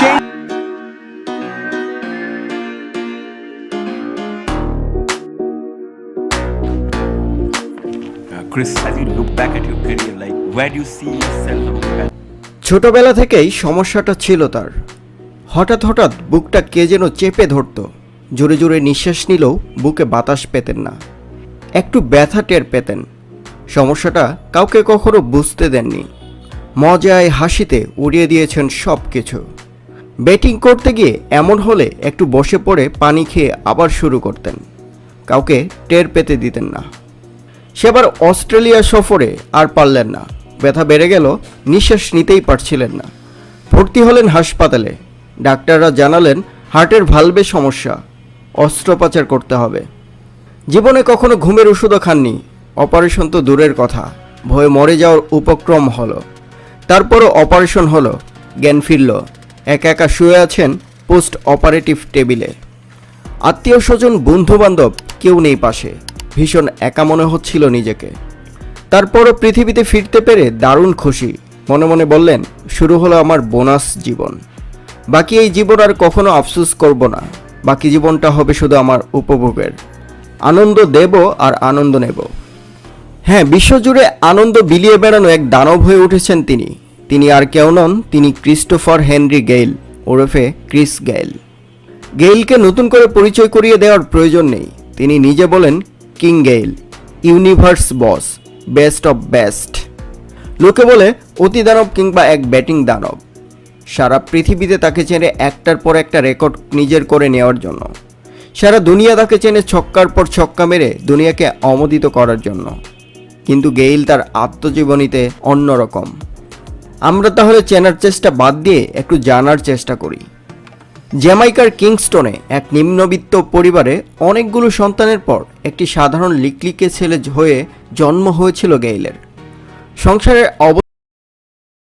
change. Uh, Chris, as you look back at your career, like where do you see yourself among ছোটবেলা থেকেই সমস্যাটা ছিল তার। হঠাৎ হঠাৎ বুকটা কে যেন চেপে ধরতো। জোরে জোরে নিঃশ্বাস নিলেও বুকে বাতাস পেতেন না। একটু ব্যথা টের পেতেন। সমস্যাটা কাউকে কখনো বুঝতে দেননি। মজায় হাসিতে উড়িয়ে দিয়েছেন সব কিছু ব্যাটিং করতে গিয়ে এমন হলে একটু বসে পড়ে পানি খেয়ে আবার শুরু করতেন। কাউকে টের পেতে দিতেন না। সেবার অস্ট্রেলিয়া সফরে আর পারলেন না। ব্যথা বেড়ে গেল, নিঃশ্বাস নিতেই পারছিলেন না। ভর্তি হলেন হাসপাতালে। ডাক্তাররা জানালেন, হার্টের ভালভে সমস্যা, অস্ত্রোপচার করতে হবে। জীবনে কখনো ঘুমের ওষুধও খাননি। অপারেশন তো দূরের কথা। ভয়ে মরে যাওয়ার উপক্রম হলো। তারপরও অপারেশন হলো, জ্ঞান ফিরল। একা একা শুয়ে আছেন পোস্ট অপারেটিভ টেবিলে। আত্মীয় স্বজন বন্ধু বান্ধব কেউ নেই পাশে। ভীষণ একা মনে হচ্ছিল নিজেকে। তারপরও পৃথিবীতে ফিরতে পেরে দারুণ খুশি। মনে মনে বললেন, শুরু হলো আমার বোনাস জীবন। বাকি এই জীবন আর কখনো আফসোস করব না। বাকি জীবনটা হবে শুধু আমার উপভোগের। আনন্দ দেব আর আনন্দ নেব। হ্যাঁ বিশ্বজুড়ে আনন্দ বিলিয়ে বেড়ানো এক দানব হয়ে উঠেছেন তিনি। তিনি আর কেউ নন, তিনি ক্রিস্টোফার হেনরি গেইল, ওরফে ক্রিস গেইল। গেইলকে নতুন করে পরিচয় করিয়ে দেওয়ার প্রয়োজন নেই। তিনি নিজে বলেন, king Gayle, universe boss, best of best. লোকে বলে, অতি দানব কিংবা এক ব্যাটিং দানব। সারা পৃথিবীতে তাকে চেনে একটার পর একটা রেকর্ড নিজের করে নেওয়ার জন্য। সারা দুনিয়া তাকে চেনে ছক্কার পর ছক্কা মেরে দুনিয়াকে অমোদিত করার জন্য। কিন্তু গেইল তার আত্মজীবনীতে অন্যরকম। আমরা তাহলে চেনার চেষ্টা বাদ দিয়ে একটু জানার চেষ্টা করি। জ্যামাইকার কিংস্টনে এক নিম্নবিত্ত পরিবারে অনেকগুলো সন্তানের পর একটি সাধারণ লিকলিকে ছেলে হয়ে জন্ম হয়েছিল গেইলের। সংসারের অব